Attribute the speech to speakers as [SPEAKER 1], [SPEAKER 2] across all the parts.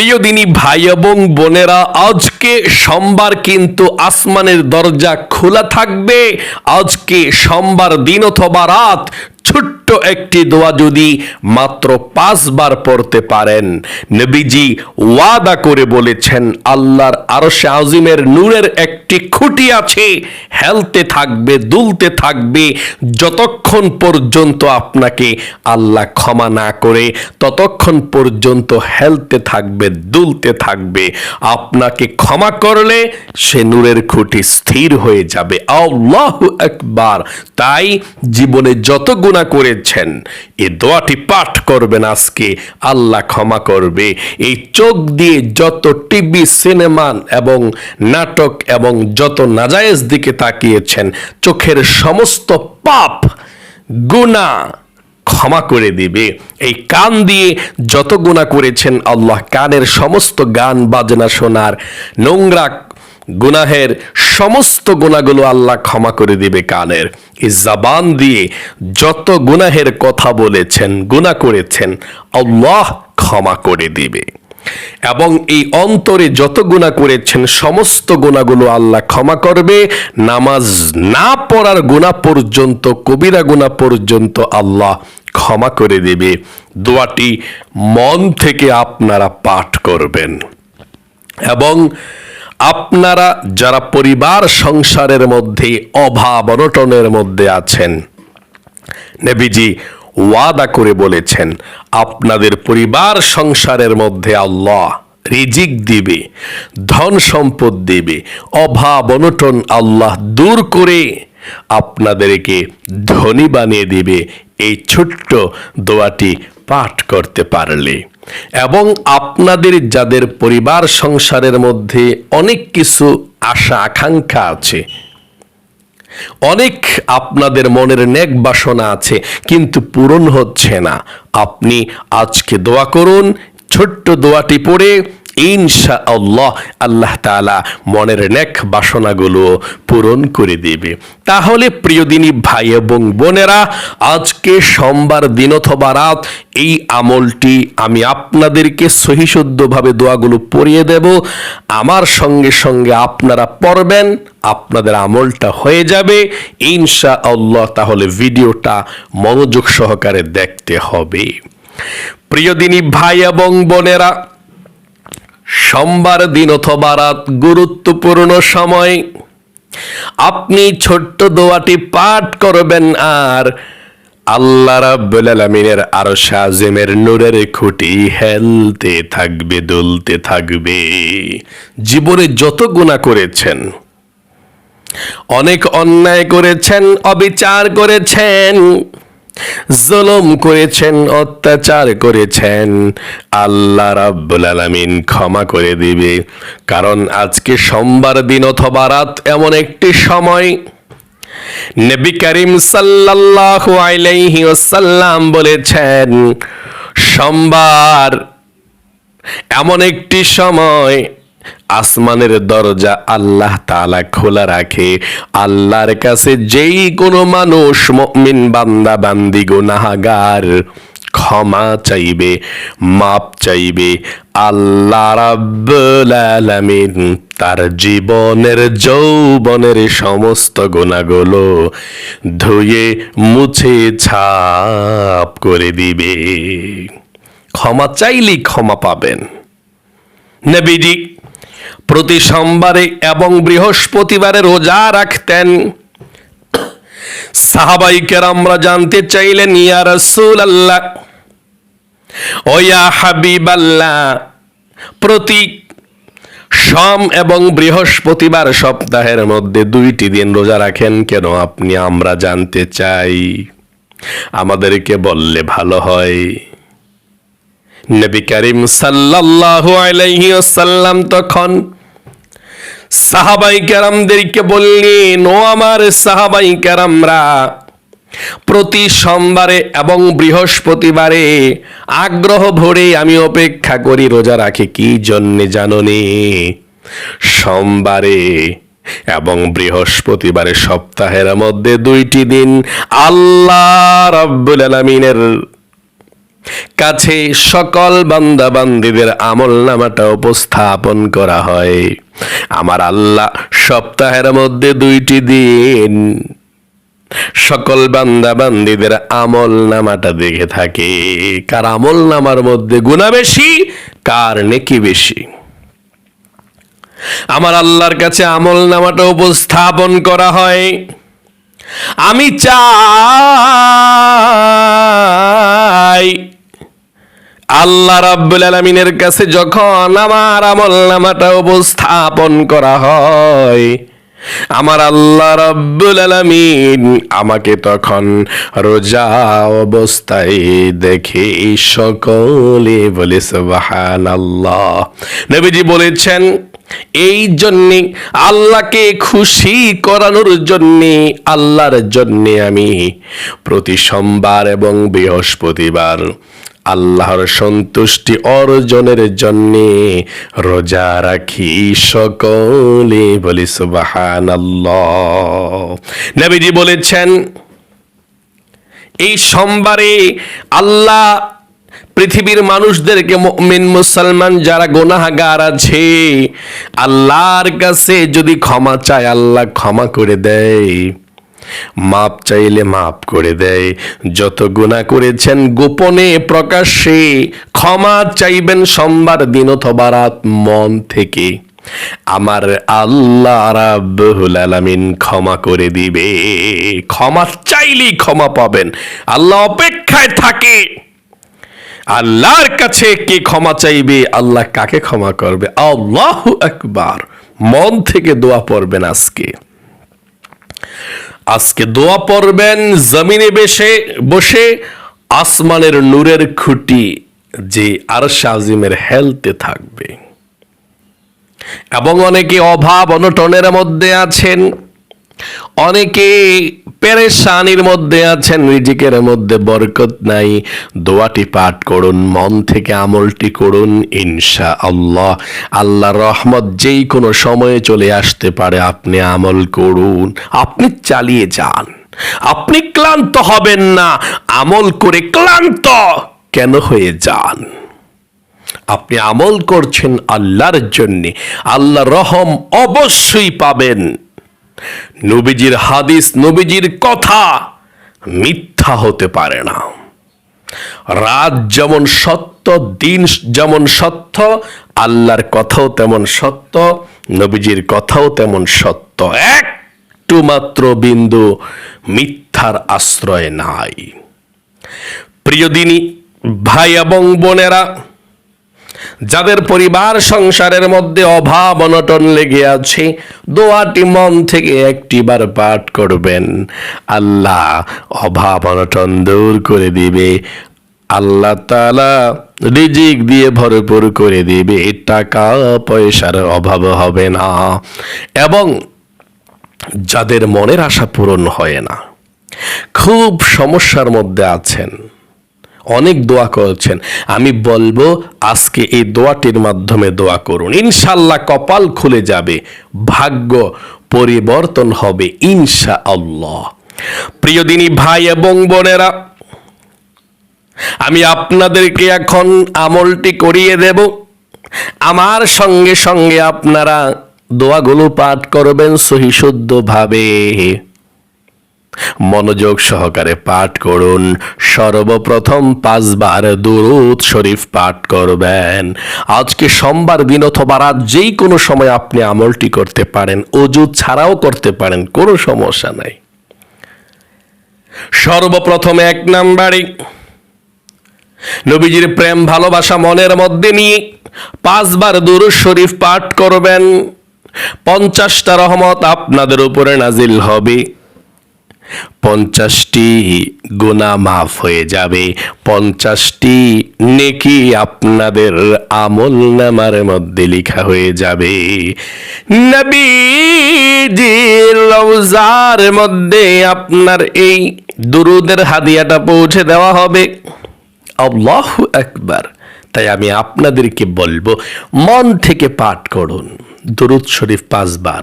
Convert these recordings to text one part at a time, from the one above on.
[SPEAKER 1] প্রিয় ভাই এবং বোনেরা, আজকে সোমবার কিন্তু আসমানের দরজা খোলা থাকবে। আজকে সোমবার দিন অথবা রাত ছোট্ট একটি দোয়া যদি মাত্র পাঁচবার পড়তে পারেন। নবীজি ওয়াদা করে বলেছেন, আল্লাহর আরশে আজিমের নূরের একটি খুঁটি আছে, হেলতে থাকবে, দুলতে থাকবে, যতক্ষণ পর্যন্ত আপনাকে আল্লাহ ক্ষমা না করে, ততক্ষণ পর্যন্ত হেলতে থাকবে, দুলতে থাকবে। আপনাকে ক্ষমা করলে সে নূরের খুঁটি স্থির হয়ে যাবে। আল্লাহ একবার তাই জীবনে যত গুণা করেছেন। এই দোয়াটি পাঠ করবেন আজকে। আল্লাহ ক্ষমা করবে। এই চোখ দিয়ে যত টিভি, সিনেমা এবং নাটক এবং যত নাজায়েজ দিকে তাকিয়েছেন, চোখের সমস্ত পাপ গুণা ক্ষমা করে দিবে। এই কান দিয়ে যত গুণা করেছেন, আল্লাহ কানের সমস্ত গান, বাজনা শোনার নোংরা গুনাহের সমস্ত গুণাগুলো আল্লাহ ক্ষমা করে দিবে কানের। এই জবান দিয়ে যত গুনাহের কথা বলেছেন, গুনাহ করেছেন, আল্লাহ ক্ষমা করে দিবে। এবং এই অন্তরে যত গুণা করেছেন, সমস্ত গুণাগুলো আল্লাহ ক্ষমা করবে। নামাজ না পড়ার গুণা পর্যন্ত, কবিরা গুণা পর্যন্ত আল্লাহ ক্ষমা করে দেবে। দোয়াটি মন থেকে আপনারা পাঠ করবেন। এবং আপনারা যারা পরিবার সংসারের মধ্যে, অভাব অনটনের মধ্যে আছেন, নেবিজি ওয়াদা করে বলেছেন, আপনাদের পরিবার সংসারের মধ্যে আল্লাহ রিজিক দিবে, ধন সম্পদ দিবে, অভাব অনটন আল্লাহ দূর করে আপনাদেরকে ধনী বানিয়ে দিবে, এই ছোট্ট দোয়াটি পাঠ করতে পারলে। এবং আপনাদের, যাদের পরিবার সংসারের মধ্যে অনেক কিছু আশা, আকাঙ্ক্ষা আছে, অনেক আপনাদের মনের নেক বাসনা আছে, কিন্তু পূরণ হচ্ছে না। আপনি আজকে দোয়া করুন, ছোট্ট দোয়াটি পড়ে ইনশা আল্লাহ আল্লাহ তালা মনের নেক বাসনাগুলো পূরণ করে দেবে। তাহলে প্রিয়দিনী ভাই এবং বোনেরা, আজকে সোমবার দিন অথবা রাত এই আমলটি আমি আপনাদেরকে সহিশুদ্ধভাবে দোয়াগুলো পড়িয়ে দেব। আমার সঙ্গে সঙ্গে আপনারা পড়বেন, আপনাদের আমলটা হয়ে যাবে। ইনশা আল্লাহ তাহলে ভিডিওটা মনোযোগ সহকারে দেখতে হবে। প্রিয়দিনী ভাই এবং বোনেরা সোমবার দিন অথবা রাত গুরুত্বপূর্ণ সময়। আপনি ছোট্ট দোয়াটি পাঠ করবেন আর আল্লাহ রাব্বুল আলামিনের আরশ আজিমের নূরের খুঁটি হেলতে থাকবে, দুলতে থাকবে। জীবনে যত গুনাহ করেছেন, অনেক অন্যায় করেছেন, অবিচার করেছেন জুলুম করেছেন, অত্যাচার করেছেন। আল্লাহ রাব্বুল আলামিন ক্ষমা করে দিবে। কারণ আজকে সোমবার দিন অথবা রাত এমন একটি সময়। নবী করিম সাল্লাল্লাহু আলাইহি ওয়াসাল্লাম বলেছেন, সোমবার এমন একটি সময় আসমানের দরজা আল্লাহ তাআলা খোলা রাখে। আল্লাহর কাছে যেই কোনো মানুষ মুমিন বান্দা, বান্দি, গুনাহগার ক্ষমা চাইবে, মাপ চাইবে। আল্লাহ রাব্বুল তার জীবনের, যৌবনের সমস্ত গুণাগুলো ধুয়ে, মুছে, ছাপ করে দিবে। ক্ষমা চাইলেই ক্ষমা পাবেন। নবীজি প্রতি সোমবারে এবং বৃহস্পতিবারে রোজা রাখতেন। সাহাবাইকের আমরা জানতে চাইলেন, ইয়া রসুল আল্লাহ ও ইয়া হাবিব আল্লাহ প্রতি সম এবং বৃহস্পতিবার সপ্তাহের মধ্যে দুইটি দিন রোজা রাখেন কেন? আপনি, আমরা জানতে চাই। আমাদেরকে বললে ভালো হয়। নবী করিম সাল্লাল্লাহু আলাইহি ওয়াসাল্লাম তখন সাহাবাই কেরামদেরকে বললেন ও আমার সাহাবাই কেরামরা, প্রতি সোমবারে এবং বৃহস্পতিবারে আগ্রহ ভরে আমি অপেক্ষা করি, রোজা রাখি কি জন্যে জাননি সোমবারে এবং বৃহস্পতিবারে সপ্তাহের মধ্যে দুইটি দিন আল্লাহ রাব্বুল আলামিনের কাছে সকল বান্দা বান্দিদের আমল নামাটা উপস্থাপন করা হয়। আমার আল্লাহ সপ্তাহের মধ্যে দুইটি দিন সকল বান্দা বান্দিদের আমল নামাটা দেখে থাকে। কার আমল নামার মধ্যে গুণা বেশি, কার নেকি বেশি। আমার আল্লাহর কাছে আমল নামাটা উপস্থাপন করা হয়। আমি চাই আল্লাহ রাব্বুল আলমিনের কাছে যখন আমার আমল নামাটা উপস্থাপন করা হয়, আমার আল্লাহ রাব্বুল আলামিন আমাকে তখন রোজা অবস্থায় দেখে সকলে বলে, সুবহানাল্লাহ। নবীজি বলেছেন এই জন্যে আল্লাহকে খুশি করানোর জন্যে, আল্লাহর জন্যে আমি প্রতি সোমবার এবং বৃহস্পতিবার আল্লাহর সন্তুষ্টি অর্জনের জন্যে রোজা রাখি সকলে, বলি সুবাহান নবীজি বলেছেন, এই সোমবারে আল্লাহ পৃথিবীর মানুষদেরকে মুমিন মুসলমান যারা গোনাহাগার আছে, আল্লাহর কাছে যদি ক্ষমা চায়, আল্লাহ ক্ষমা করে দেয়। মাপ চাইলে মাপ করে দেয়। যত গুণা করেছেন গোপনে, প্রকাশ্যে ক্ষমা চাইবেন সোমবার দিন অথবা রাত মন থেকে। আমার আল্লাহ রাব্বুল আলামিন ক্ষমা করে দিবে। ক্ষমা চাইলেই ক্ষমা পাবেন। আল্লাহ অপেক্ষায় থাকে। আল্লাহর কাছে কে ক্ষমা চাইবে? আল্লাহ কাকে ক্ষমা করবে? আল্লাহ একবার মন থেকে দোয়া পড়বেন আজকে। আজকে দোয়া পড়বেন জমিনে বেশে, বসে আসমানের নূরের খুঁটি যে আর আজিমের হেলতে থাকবে। এবং অনেকে অভাব, অনটনের মধ্যে আছেন। অনেকে পেরেশানির মধ্যে আছেন, রিজিকের মধ্যে বরকত নাই। দোয়াটি পাঠ করুন, মন থেকে আমলটি করুন ইনশা আল্লাহ আল্লাহ রহমত যেই কোনো সময়ে চলে আসতে পারে, আপনি আমল করুন, আপনি চালিয়ে যান। আপনি ক্লান্ত হবেন না, আমল করে ক্লান্ত কেন হয়ে যান? আপনি আমল করছেন আল্লাহর জন্যে আল্লাহ রহম অবশ্যই পাবেন। নবীজির হাদিস, নবীজির কথা মিথ্যা হতে পারে না। রাত যেমন সত্য, দিন যেমন সত্য, আল্লাহর কথাও তেমন সত্য, নবীজির কথাও তেমন সত্য। একটু মাত্র বিন্দু মিথ্যার আশ্রয় নাই। প্রিয় দিনী, ভাই এবং বোনেরা যাদের পরিবার সংসারের মধ্যে অভাব অনটন লেগে আছে, দোয়াটি মন থেকে একটিবার পাঠ করবেন। আল্লাহ অভাব অনটন দূর করে দিবে। আল্লাহ তালা রিজিক দিয়ে ভরপুর করে দিবে। টাকা পয়সার অভাব হবে না এবং যাদের মনের আশা পূরণ হয় না, খুব সমস্যার মধ্যে আছেন। অনেক দোয়া করেছেন। আমি বলব, আজকে এই দোয়াটির মাধ্যমে দোয়া করুন। ইনশাল্লাহ কপাল খুলে যাবে, ভাগ্য পরিবর্তন হবে ইনশা আল্লাহ প্রিয় দিনী ভাই এবং বোনেরা, আমি আপনাদেরকে এখন আমলটি করিয়ে দেব। আমার সঙ্গে সঙ্গে আপনারা দোয়াগুলো পাঠ করবেন সহিশুদ্ধভাবে। মনোযোগ সহকারে পাঠ করুন। সর্বপ্রথম পাঁচবার দুরুদ শরীফ পাঠ করবেন। আজকে সোমবার, দিন অথবা রাত যেই কোনো সময় আপনি আমলটি করতে পারেন, অজু ছাড়াও করতে পারেন, কোনো সমস্যা নাই। সর্বপ্রথম এক নাম্বারে, নবীজির প্রেম, ভালোবাসা মনের মধ্যে নিয়ে পাঁচবার দুরুদ শরীফ পাঠ করবেন। পঞ্চাশটা রহমত আপনাদের উপরে নাজিল হবে। পঞ্চাশটি গুণা মাফ হয়ে যাবে। পঞ্চাশটি নেকি আপনাদের আমল নামার মধ্যে লেখা হয়ে যাবে। নবীজির মধ্যে আপনার এই দুরুদের হাদিয়াটা পৌঁছে দেওয়া হবে। আল্লাহ একবার তাই আমি আপনাদেরকে বলব, মন থেকে পাঠ করুন। দুরুদ শরীফ পাঁচবার।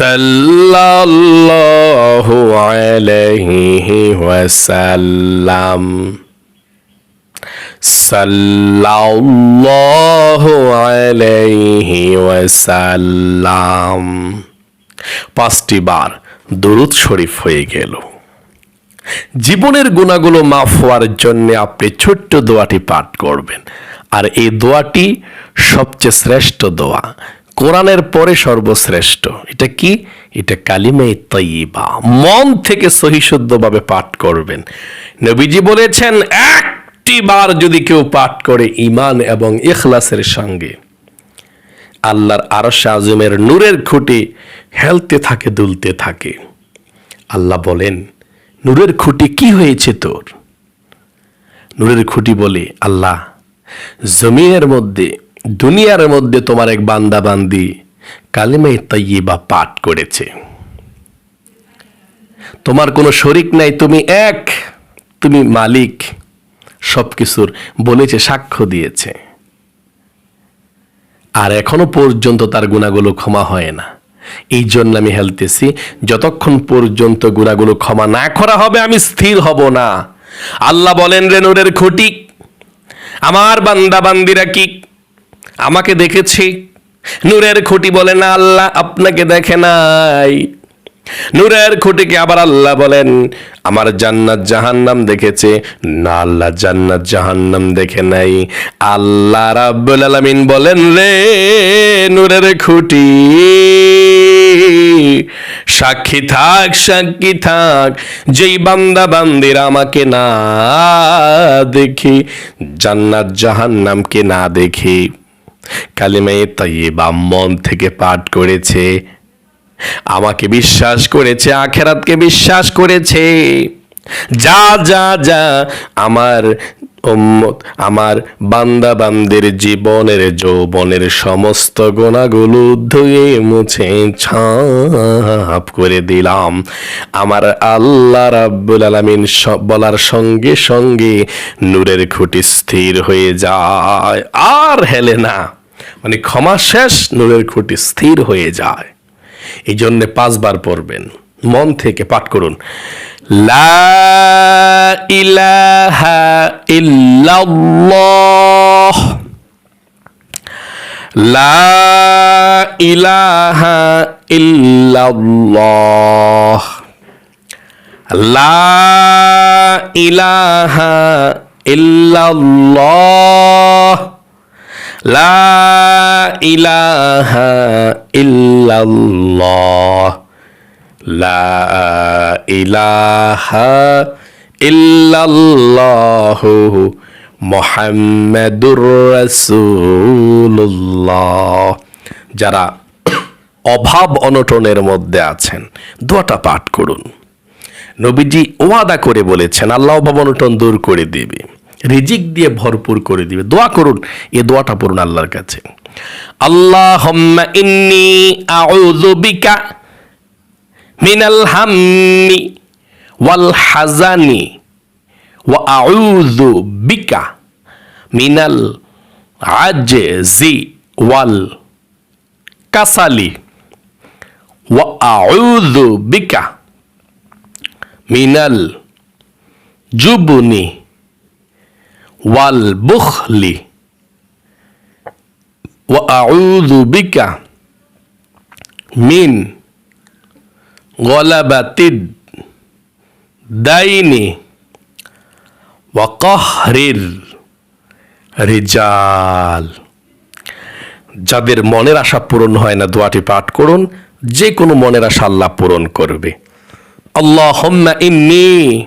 [SPEAKER 1] সাল্লাল্লাহু আলাইহি ওয়াসাল্লাম। সাল্লাল্লাহু আলাইহি ওয়াসাল্লাম। পাঁচটি বার দরুদ শরীফ হয়ে গেল। জীবনের গুণাগুলো মাফ হওয়ার জন্য আপনি ছোট্ট দোয়াটি পাঠ করবেন। আর এই দোয়াটি সবচেয়ে শ্রেষ্ঠ দোয়া। কোরআনের পরে সর্বশ্রেষ্ঠ। এটা কি? এটা কালিমে তৈবা মন থেকে সহিশুদ্ধভাবে পাঠ করবেন। নবীজি বলেছেন, একটি বার যদি কেউ পাঠ করে ইমান এবং ইখলাসের সঙ্গে, আল্লাহর আরশ আজমের নূরের খুঁটি হেলতে থাকে, দুলতে থাকে। আল্লাহ বলেন, নূরের খুঁটি কি হয়েছে তোর? নূরের খুঁটি বলে, আল্লাহ, জমিনের মধ্যে দুনিয়ার মধ্যে তোমার এক বান্দা বান্দি কালিমাই তৈবা পাঠ করেছে। তোমার কোনো শরিক নাই, তুমি এক, তুমি মালিক সব কিছুর বলেছে, সাক্ষ্য দিয়েছে। আর এখনও পর্যন্ত তার গুণাগুলো ক্ষমা হয় না। এই জন্য আমি হেলতেছি, যতক্ষণ পর্যন্ত গুণাগুলো ক্ষমা না করা হবে, আমি স্থির হব না। আল্লাহ বলেন, রে নূরের খুঁটি, আমার বান্দা বান্দিরা কি আমাকে দেখেছি। নূরের খুঁটি বলে না আল্লাহ আপনাকে দেখে নাই। নূরের খুঁটিকে আবার আল্লাহ বলেন, আমার জান্নাত জাহান্নাম দেখেছে, না আল্লাহ জান্নাত জাহান্নাম দেখে নাই। আল্লাহ রাব্বুল আলামিন বলেন, রে নূরের খুঁটি, সাক্ষী থাক সাক্ষী থাক। যেই বান্দা বান্দির আমাকে না দেখি, জান্নাত জাহান্নামকে না দেখি কালিমায়ে তাইয়্যিবা মন থেকে পাঠ করেছে। আমাকে বিশ্বাস করেছে, আখেরাতকে বিশ্বাস করেছে। যা যা যা আমার আমার বান্দা বান্দের জীবনের যৌবনের সমস্ত গোনাগুলো ধুয়ে মুছে ছাপ করে দিলাম। আমার আল্লাহ রাব্বুল আলামিন বলার সঙ্গে সঙ্গে নূরের খুঁটি স্থির হয়ে যায়। আর হেলে না। মানে ক্ষমা শেষ, নূরের খুঁটি স্থির হয়ে যায়। এই জন্যে পাঁচবার পড়বেন। মন থেকে পাঠ করুন। লা ইলাহা ইল্লাল্লাহ। লা ইলাহা ইল্লাল্লাহ। লা ইলাহা ইল্লাল্লাহ। লা ইলাহা লা ইলাহা মোহাম্মদুর যারা অভাব অনটনের মধ্যে আছেন, দোয়াটা পাঠ করুন। নবীজি ওয়াদা করে বলেছেন, আল্লাহ অভাব অনটন দূর করে দেবে। রিজিক দিয়ে ভরপুর করে দিবে। দোয়া করুন এ দোয়াটা পড়ুন আল্লাহর কাছে। আল্লাহ ইন্নি আউযু বিকা মিনাল হাম্মি ওয়াল হাজানি ওয়া আউযু বিকা মিনাল আজজি ওয়াল কাসালি ওয়া আউযু বিকা মিনাল জুবনি ওয়াল বুখলি। বিকা মিন গলাবাতিদ দাইনি ওয়া কাহরির রিজাল। যাদের মনের আশা পূরণ হয় না, দোয়াটি পাঠ করুন। যে কোনো মনের আশা আল্লাহ পূরণ করবে। আল্লাহুম্মা ইন্নি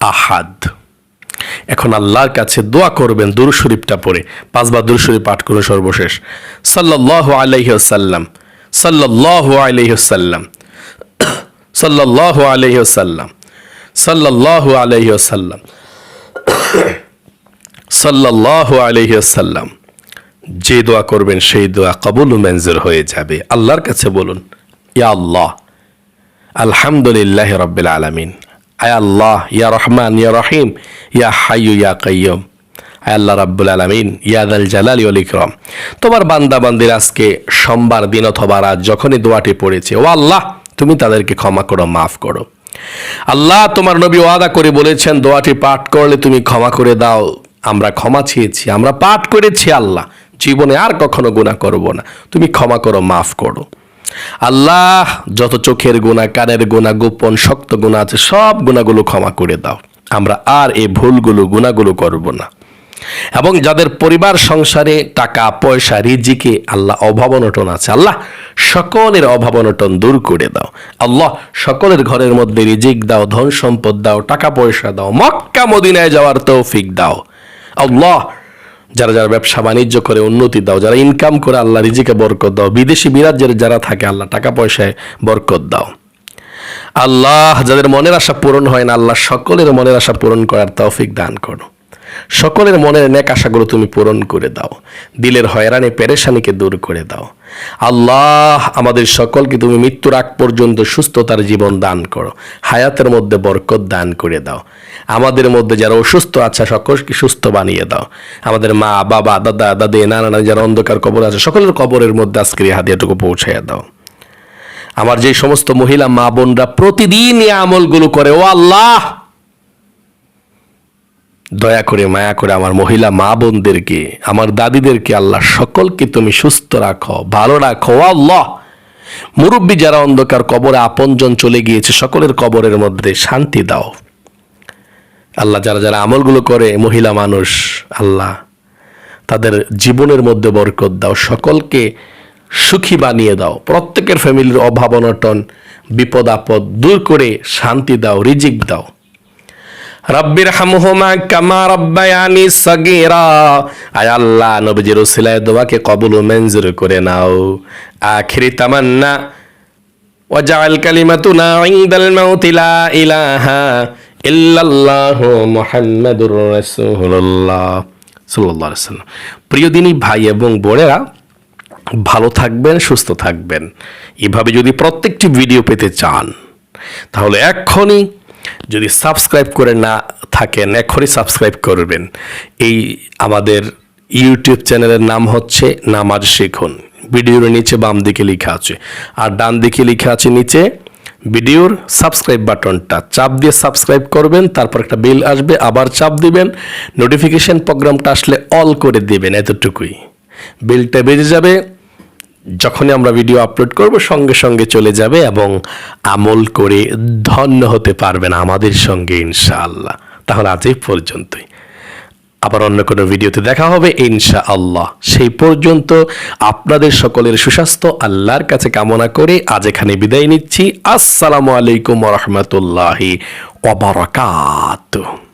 [SPEAKER 1] আহাদ। এখন আল্লাহর কাছে দোয়া করবেন দুরু শরীফটা পড়ে। পাঁচবার দুরু শরীফ পাঠ করুন সর্বশেষ। ওয়াসাল্লাম। সাল্লাল্লাহু আলাইহি ওয়াসাল্লাম। সাল্লাল্লাহু আলাইহি ওয়াসাল্লাম। সাল্লাল্লাহু আলাইহি ওয়াসাল্লাম। যে দোয়া করবেন সেই দোয়া কবুল মঞ্জুর হয়ে যাবে। আল্লাহর কাছে বলুন, ইয়া আল্লাহ, আলহামদুলিল্লাহ রব্বিল আলামিন। আয় আল্লাহ, ইয়া রহমান, ইয়া রহিম, ইয়া হাইয়ু, ইয়া কাইয়ুম। আয় আল্লাহ রাব্বুল আলামিন ইয়াদাল জালালি ওয়াল ইকরাম। তোমার বান্দা বান্দির আজকে সোমবার দিন অথবা রাত যখনই দোয়াটি পড়েছে, ও আল্লাহ, তুমি তাদেরকে ক্ষমা করো, মাফ করো। আল্লাহ তোমার নবী ওয়াদা করে বলেছেন, দোয়াটি পাঠ করলে তুমি ক্ষমা করে দাও, আমরা ক্ষমা চেয়েছি, আমরা পাঠ করেছি আল্লাহ। জীবনে আর কখনো গুণা করব না, তুমি ক্ষমা করো, মাফ করো। আল্লাহ, যত চোখের গুণা, কানের গুণা, গোপন, শক্ত গুণা আছে, সব গুণাগুলো ক্ষমা করে দাও। আমরা আর এই ভুলগুলো, গুণাগুলো করব না। এবং যাদের পরিবার, সংসারে টাকা, পয়সা, রিজিকে আল্লাহ অভাব অনটন আছে, আল্লাহ সকলের অভাব অনটন দূর করে দাও। আল্লাহ সকলের ঘরের মধ্যে রিজিক দাও, ধন সম্পদ দাও, টাকা পয়সা দাও, মক্কা, মদিনায় যাওয়ার তৌফিক দাও। আল্লাহ যারা যারা ব্যবসা বাণিজ্য করে, উন্নতি দাও, যারা ইনকাম করে, আল্লাহ রিজিকে বরকত দাও। বিদেশি বিরাজ্যের যারা থাকে, আল্লাহ টাকা পয়সায় বরকত দাও। আল্লাহ যাদের মনের আশা পূরণ হয় না, আল্লাহ সকলের মনের আশা পূরণ করার তৌফিক দান করো। সকলের মনের নেক আশাগুলো তুমি পূরণ করে দাও। দিলের হয়রানি পেরেশানিকে দূর করে দাও। আল্লাহ আমাদের সকলকে তুমি মৃত্যুর আগ পর্যন্ত সুস্থতার জীবন দান করো। হায়াতের মধ্যে বরকত দান করে দাও। আমাদের মধ্যে যারা অসুস্থ আছে, সকলকে সুস্থ বানিয়ে দাও। আমাদের মা, বাবা, দাদা, দাদি, নানা, নানি যারা অন্ধকার কবর আছে, সকলের কবরের মধ্যে আজকের হাদিয়াটুকু পৌঁছাইয়া দাও। আমার যে সমস্ত মহিলা, মা, বোনরা প্রতিদিন এই আমলগুলো করে, ও আল্লাহ দয়া করে, মায়া করে আমার মহিলা মা বোনদেরকে, আমার দাদিদেরকে আল্লাহ সকলকে তুমি সুস্থ রাখো, ভালো রাখো আল্লাহ। মুরব্বী যারা অন্ধকার কবরে আপনজন চলে গিয়েছে, সকলের কবরের মধ্যে শান্তি দাও। আল্লাহ যারা যারা আমলগুলো করে, মহিলা মানুষ, আল্লাহ তাদের জীবনের মধ্যে বরকত দাও, সকলকে সুখী বানিয়ে দাও। প্রত্যেকের ফ্যামিলির অভাব অনটন, বিপদ আপদ দূর করে শান্তি দাও, রিজিক দাও। রব্বির হামহুমা কামা রব্বায়ানি সগীরা। আয় আল্লাহ নবীজির উসিলায় দোয়াকে কবুল ও মঞ্জুর করে নাও। আখিরি তামান্না। ওয়াজআল কালিমাতুনা ইনদাল মাউতি লা ইলাহা ইল্লাল্লাহ মুহাম্মাদুর রাসূলুল্লাহ। সাল্লাল্লাহু আলাইহি সাল্লাম প্রিয় দিনী ভাই এবং বোনেরা, ভালো থাকবেন, সুস্থ থাকবেন। এভাবে যদি প্রত্যেকটি ভিডিও পেতে চান, তাহলে এক্ষুনি যদি সাবস্ক্রাইব করে না থাকেন, এখনই সাবস্ক্রাইব করবেন। এই আমাদের ইউটিউব চ্যানেলের নাম হচ্ছে নামাজ শিখুন। ভিডিওর নিচে বাম দিকে লেখা আছে। আর ডান দিকে লেখা আছে নিচে, ভিডিওর সাবস্ক্রাইব বাটনটা। চাপ দিয়ে সাবস্ক্রাইব করবেন, তারপর একটা বিল আসবে, আবার চাপ দিবেন। নোটিফিকেশন প্রোগ্রামটা আসলে অল করে দিবেন এতটুকুই। বিলটা বেজে যাবে যখনই আমরা ভিডিও আপলোড করব, সঙ্গে সঙ্গে চলে যাবে এবং আমল করে ধন্য হতে পারবেন আমাদের সঙ্গে, ইনশাআল্লাহ। তাহলে আজ এই পর্যন্তই। আবার অন্য কোনো ভিডিওতে দেখা হবে ইনশা আল্লাহ সেই পর্যন্ত আপনাদের সকলের সুস্বাস্থ্য, আল্লাহর কাছে কামনা করে আজ এখানে বিদায় নিচ্ছি। আসসালামু আলাইকুম রহমতুল্লাহি ওবরাকাত